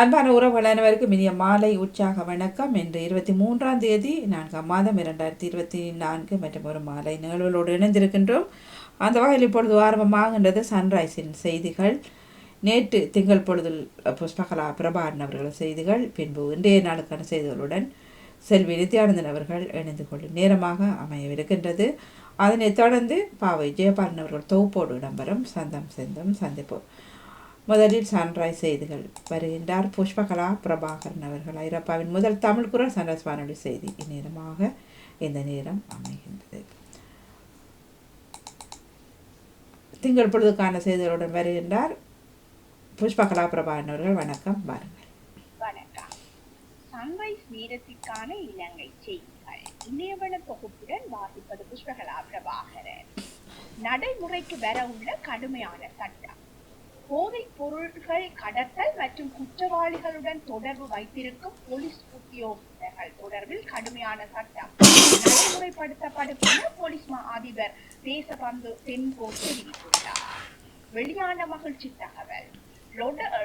அன்பான உறவுகள் அனைவருக்கும் இனிய மாலை உற்சாக வணக்கம். இன்று இருபத்தி மூன்றாம் தேதி நான்காம் மாதம் இரண்டாயிரத்தி இருபத்தி நான்கு மற்றும் ஒரு மாலை நிகழ்வுகளோடு இணைந்திருக்கின்றோம். அந்த வகையில் இப்பொழுது ஆரம்பமாகின்றது சன்ரைஸின் செய்திகள். நேற்று திங்கள் பொழுதில் புஷ்பகலா பிரபாகரன் அவர்கள் செய்திகள் பின்பு இன்றைய நாளுக்கான செய்திகளுடன் செல்வி நித்யானந்தன் அவர்கள் இணைந்து கொள்ளும் நேரமாக அமையவிருக்கின்றது. அதனைத் தொடர்ந்து பாவை ஜெயபாலன் அவர்கள் தொகுப்போடு இடம்பெறும் சந்தம் செந்தம் சந்திப்போம். முதலில் சன்ரைஸ் செய்திகள். வருகின்றார் புஷ்பகலா பிரபாகரன் அவர்கள். ஐரோப்பாவின் முதல் தமிழ் குரல் சன்ரைஸ் வானொலி செய்தி. இந்நேரமாக இந்த நேரம் அமைகின்றது. திங்கள் பொழுதுக்கான செய்திகளுடன் வருகின்றார் புஷ்பகலா பிரபாகரன் அவர்கள். வணக்கம். வாருங்கள். வணக்கம். சன்ரைஸ் வீரத்திற்கான இலங்கை செய்திகள். இணையவள தொகுப்புடன் வாசிப்பது புஷ்பகலா பிரபாகரன். நடைமுறைக்கு வர உள்ள கடுமையான சட்டம். போதைப் பொருட்கள் கடத்தல் மற்றும் குற்றவாளிகளுடன் தொடர்பு வைத்திருக்கும் போலீஸ் உத்தியோகஸ்தர்கள் தொடர்பில் கடுமையான சட்டம் நடைமுறைப்படுத்தப்படும் என போலீஸ் மா அதிபர் தேசபந்து தென்போ தெரிவித்துள்ளார். வெளியான மகிழ்ச்சி தகவல்.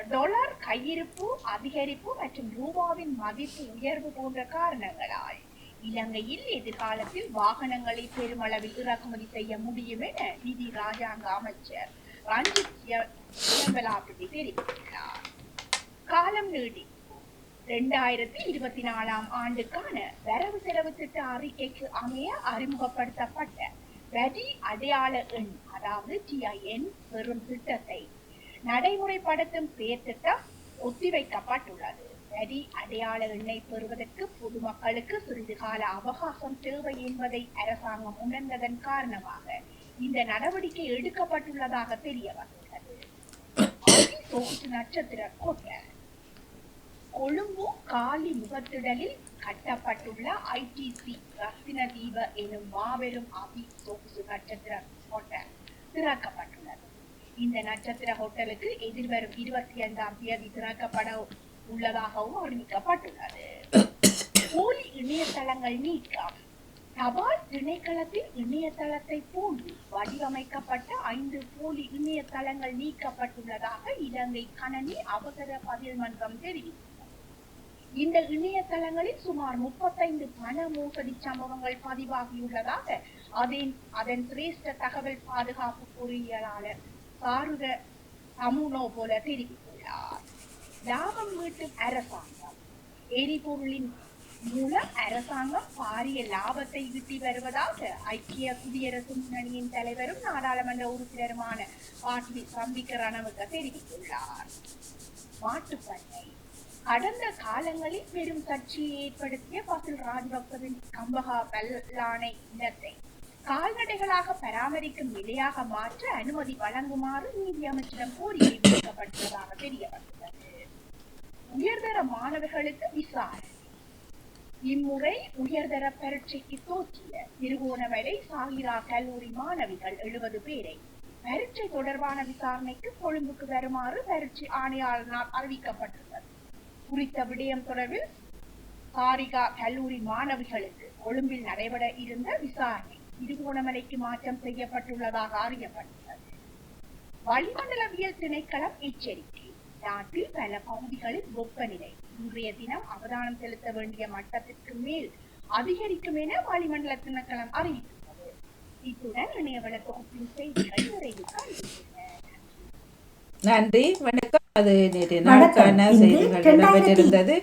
டொலர் கையிருப்பு அதிகரிப்பு மற்றும் ரூபாவின் மதிப்பு உயர்வு போன்ற காரணங்களால் இலங்கையில் எதிர்காலத்தில் வாகனங்களை பெருமளவில் இறக்குமதி செய்ய முடியும் என நிதி ராஜாங்க அமைச்சர் ரஞ்சித் சியம்பலாபதி காலம் நீடி இரண்டாயிரத்தி இருபத்தி நாலாம் ஆண்டுக்கான வரவு செலவு திட்ட அறிக்கைக்கு அமைய அறிமுகப்படுத்தப்பட்ட வரி அடையாள எண் அதாவது டிஐஎன் பெறும் திட்டத்தை நடைமுறைப்படுத்தும் செயற்திட்டம் ஒத்திவைக்கப்பட்டுள்ளது. வரி அடையாள எண்ணை பெறுவதற்கு பொதுமக்களுக்கு சிறிது கால அவகாசம் தேவை என்பதை அரசாங்கம் உணர்ந்ததன் காரணமாக இந்த நடவடிக்கை எடுக்கப்பட்டுள்ளதாக தெரிய வந்துள்ளது. நட்சத்திர கோட்டை. கொழும்பு காலி முகத்திடலில் கட்டப்பட்டுள்ள ஐடிசி ரத்தின தீப எனும் மாபெரும் அபி சொகுசு நட்சத்திர ஹோட்டல் திறக்கப்பட்டுள்ளது. இந்த நட்சத்திர ஹோட்டலுக்கு எதிர்வரும் இருபத்தி ஐந்தாம் தேதி திறக்கப்பட உள்ளதாகவும் அறிவிக்கப்பட்டுள்ளது. போலி இணையதளங்கள் நீக்கம். தபால் திணைக்களத்தில் இணையதளத்தை போன்று வடிவமைக்கப்பட்ட ஐந்து போலி இணையதளங்கள் நீக்கப்பட்டுள்ளதாக இலங்கை கணனி அவசர பதில் மன்றம் தெரிவித்துள்ளது. இந்த இணையதளங்களில் சுமார் முப்பத்தைந்து பண மோசடி சம்பவங்கள் பதிவாகியுள்ளதாக அதன் அதன் சிரேஷ்ட தகவல் பாதுகாப்பு பொறியியலாளர் சாருத அமுனோ போல தெரிவித்துள்ளார். லாபம் வீட்டு அரசாங்கம் எரிபொருளின் மூலம் அரசாங்கம் பாரிய லாபத்தை ஈட்டி வருவதாக ஐக்கிய குடியரசு முன்னணியின் தலைவரும் நாடாளுமன்ற உறுப்பினருமான பாட்டி சம்பிக்க ரணவுக்க தெரிவித்துள்ளார். மாட்டுப்பண்ணை. கடந்த காலங்களில் பெரும் கட்சியை ஏற்படுத்திய பசுல் ராஜபக்சவின் கம்பகா பல்லானை இனத்தை கால்நடைகளாக பராமரிக்கும் நிலையாக மாற்ற அனுமதி வழங்குமாறு நீதி அமைச்சரிடம் கோரிக்கை விடுக்கப்பட்டுள்ளதாக தெரிய வந்துள்ளது உயர்தர மாணவர்களுக்கு விசாரணை இம்முறை உயர்தர பரீட்சைக்கு தோற்றிய திருகோணமலை சாகிரா கல்லூரி மாணவிகள் எழுபது பேரை பரீட்சை தொடர்பான விசாரணைக்கு கொழும்புக்கு வருமாறு பரீட்சை ஆணையாளரால் அறிவிக்கப்பட்டுள்ளது. குறித்த விடயம் தொடர்பில் சாரிகா கல்லூரி மாணவிகளுக்கு கொழும்பில் நடைபெற இருந்த விசாரணை திருகோணமலைக்கு மாற்றம் செய்யப்பட்டுள்ளதாக அறியப்பட்டுள்ளது. வளிமண்டலவியல் திணைக்களம் எச்சரிக்கை நாட்டில் பல பகுதிகளில் வெப்பநிலை இன்றைய தினம் அவதானம் செலுத்த வேண்டிய மட்டத்திற்கு மேல் அதிகரிக்கும் என வளிமண்டல திணைக்களம் அறிவித்துள்ளது. இத்துடன் இணையவள தொகுப்பின் செய்திகள் வந்துள்ளன. நன்றி வணக்கம். அது நேற்றைய வணக்கம். நாளுக்கான செய்திகள் இடம்பெற்றிருந்தது.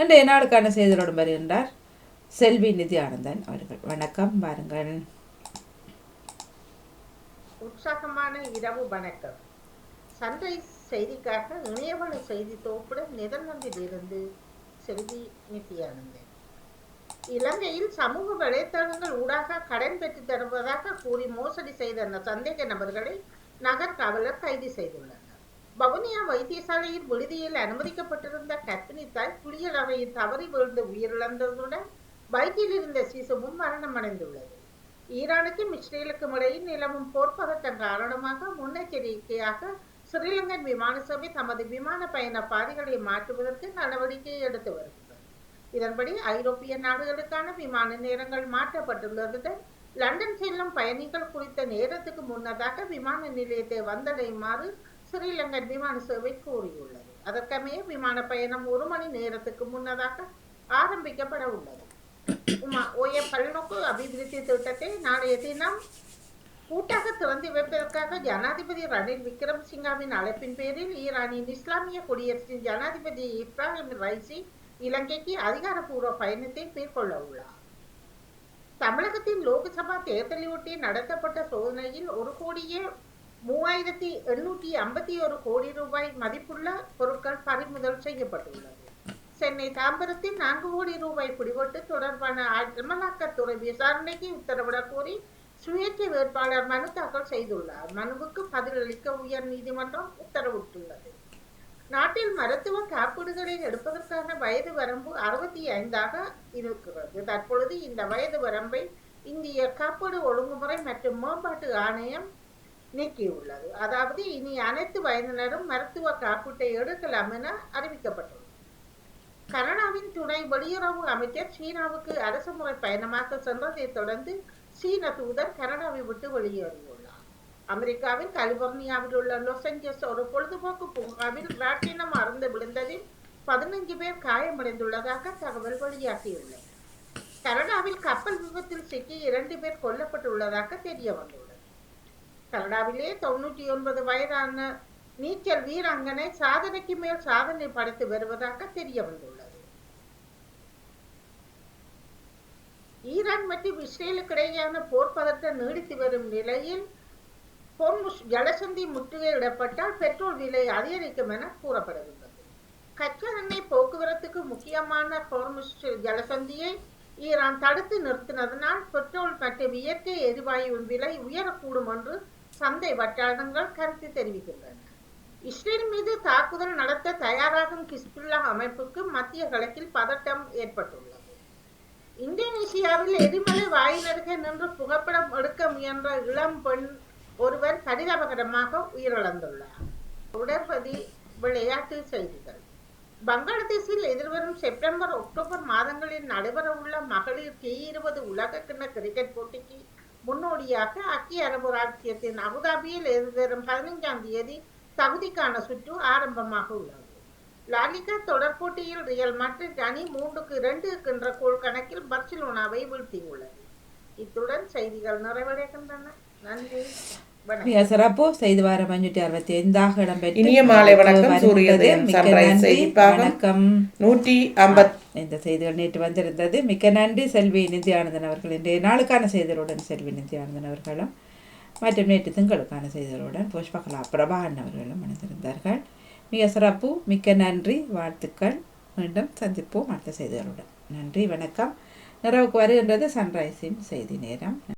இன்றைய நாளுக்கான செய்திகளுடன் வருகின்றார் செல்வி நித்யானந்தன் அவர்கள். வணக்கம் பாருங்கள் உற்சாகமான இரவு வணக்கம். சன்ரைஸ் செய்திக்காக இணையவழி செய்தி தொகுப்புடன் நெதர்லாந்திலிருந்து செல்வி நித்தியானந்தன் இலங்கையில் சமூக வலைத்தளங்கள் ஊடாக கடன் பெற்று தருவதாக கூறி மோசடி செய்த அந்த சந்தேக நபர்களை நகர் காவலர் கைது செய்துள்ளனர். வவுனியா வைத்தியசாலையில் விடுதியில் அனுமதிக்கப்பட்டிருந்த கர்ப்பிணி தாய் புலியல் அவையில் தவறி விழுந்து உயிரிழந்ததுடன் வயிற்றில் இருந்த சிசுவும் மரணமடைந்துள்ளது. ஈரானுக்கும் இஸ்ரேலுக்கும் இடையில் நிலவும் போர்ப்பதற்கன் காரணமாக முன்னெச்சரிக்கையாக ஸ்ரீலங்கன் விமான சபை தமது விமான பயண பாதைகளை மாற்றுவதற்கு நடவடிக்கை எடுத்து வருகிறது இதன்படி ஐரோப்பிய நாடுகளுக்கான விமான நேரங்கள் மாற்றப்பட்டுள்ளதுடன் லண்டன் செல்லும் பயணிகள் குறித்த நேரத்துக்கு முன்னதாக விமான நிலையத்தை வந்தடையுமாறு ஸ்ரீலங்கன் விமான சேவை கூறியுள்ளது. அதற்கமைய விமான பயணம் ஒரு மணி நேரத்துக்கு முன்னதாக ஆரம்பிக்கப்பட உள்ளது. உமா ஓய பல்நோக்கு அபிவிருத்தி திட்டத்தை நாளைய தினம் கூட்டாக திறந்து வைப்பதற்காக ஜனாதிபதி ரணில் விக்ரமசிங்காவின் அழைப்பின் பேரில் ஈரானின் இஸ்லாமிய குடியரசின் ஜனாதிபதி இப்ராஹிம் ரைசி இலங்கைக்கு அதிகாரப்பூர்வ பயணத்தை மேற்கொள்ள உள்ளார். தமிழகத்தின் லோக்சபா தேர்தலையொட்டி நடத்தப்பட்ட சோதனையில் ஒரு கோடியே மூவாயிரத்தி எண்ணூற்றி ஐம்பத்தி ஒரு கோடி ரூபாய் மதிப்புள்ள பொருட்கள் பறிமுதல் செய்யப்பட்டுள்ளது. சென்னை தாம்பரத்தில் நான்கு கோடி ரூபாய் பிடிபட்டு தொடர்பான அமலாக்கத்துறை விசாரணைக்கு உத்தரவிடக் கோரி சுயேட்சை வேட்பாளர் மனு தாக்கல் செய்துள்ளார். மனுவுக்கு பதிலளிக்க உயர் நீதிமன்றம் உத்தரவிட்டுள்ளது. நாட்டில் மருத்துவ காப்பீடுகளை எடுப்பதற்கான வயது வரம்பு அறுபத்தி ஐந்தாக இருக்கிறது. தற்பொழுது இந்த வயது வரம்பை இந்திய காப்பீடு ஒழுங்குமுறை மற்றும் மேம்பாட்டு ஆணையம் நீக்கியுள்ளது. அதாவது இனி அனைத்து வயதினரும் மருத்துவ காப்பீட்டை எடுக்கலாம் என அறிவிக்கப்பட்டுள்ளது. கனடாவின் துணை வெளியுறவு அமைச்சர் சீனாவுக்கு அரசுமுறை பயணமாக சென்றதை தொடர்ந்து சீன தூதர் கனடாவை விட்டு வெளியேறியுள்ளார். அமெரிக்காவின் கலிபோர்னியாவில் உள்ள லாஸ் ஏஞ்சல்ஸ் ஒரு பொழுதுபோக்கு பூங்காவில் ராட்டினம் அறந்து விழுந்ததில் பதினைஞ்சு பேர் காயமடைந்துள்ளதாக தகவல் வெளியாகியுள்ளது. கனடாவில் கப்பல் விபத்தில் சிக்கி இரண்டு பேர் கொல்லப்பட்டுள்ளதாக தெரிய வந்துள்ளது. கனடாவிலே தொண்ணூற்றி ஒன்பது வயதான நீச்சல் வீராங்கனை சாதனைக்கு மேல் சாதனை படைத்து வருவதாக தெரிய வந்துள்ளது. ஈரான் மற்றும் இஸ்ரேலுக்கு இடையேயான போர் பதட்டம் நீடித்து வரும் நிலையில் ஹோர்முஸ் ஜலசந்தி முற்றுகையிடப்பட்டால் பெட்ரோல் விலை அதிகரிக்கும் என கூறப்படுகின்றது. கச்சா எண்ணெய் போக்குவரத்துக்கு முக்கியமான ஹோர்முஸ் ஜலசந்தியை ஈரான் தடுத்து நிறுத்தினதனால் பெட்ரோல் மற்றும் இயற்கை எரிவாயுவின் விலை உயரக்கூடும் என்று சந்தை வட்டாரங்கள் கருத்து தெரிவிக்கின்றன. இஸ்ரேல் மீது தாக்குதல் நடத்த தயாராகும் கிஸ்புல்லா அமைப்புக்கு மத்திய கிழக்கில் பதட்டம் ஏற்பட்டுள்ளது. இந்தோனேசியாவில் எரிமலை வாயிலருகே நின்று புகைப்படம் எடுக்க முயன்ற இளம் பெண் ஒருவர் பரிதாபகரமாக உயிரிழந்துள்ளார். உடற்பதி விளையாட்டு செய்திகள். பங்களாதேஷில் எதிர்வரும் செப்டம்பர் அக்டோபர் மாதங்களில் நடைபெறவுள்ள மகளிர் டி இருபது உலக கிண்ண கிரிக்கெட் போட்டிக்கு முன்னோடியாக ஐக்கிய அரபு ராஜ்யத்தின் அபுதாபியில் எதிர்வரும் பதினைஞ்சாம் தேதி தகுதிக்கான சுற்று ஆரம்பமாக உள்ளது. லாலிகா தொடர் போட்டியில் ரியல் மாட்ரிட் அணி மூன்றுக்கு இரண்டு என்ற கோல் கணக்கில் பர்சிலோனாவை வீழ்த்தியுள்ளது. இத்துடன் செய்திகள் நிறைவடைகின்றன. நன்றி. சிறப்பு செய்து வாரம் அஞ்சூற்றி அறுபத்தி ஐந்தாக இடம்பெற்று இனிய மாலை வணக்கம். சூரியோதயம். வணக்கம். நூற்றி ஐம்பத் இந்த செய்திகள் நேற்று வந்திருந்தது. மிக்க நன்றி. செல்வி நித்யானந்தன் அவர்கள் இன்றைய நாளுக்கான செய்திகளுடன் செல்வி நித்யானந்தன் அவர்களும் மற்றும் நேற்று திங்களுக்கான செய்திகளுடன் புஷ்பகலா பிரபாகரன் அவர்களும் இணைந்திருந்தார்கள். மிக சிறப்பு மிக்க நன்றி வாழ்த்துக்கள். மீண்டும் சந்திப்போம். அடுத்த செய்திகளுடன். நன்றி வணக்கம். நிறவுக்கு வருகின்றது சன்ரைஸின் செய்தி நேரம்.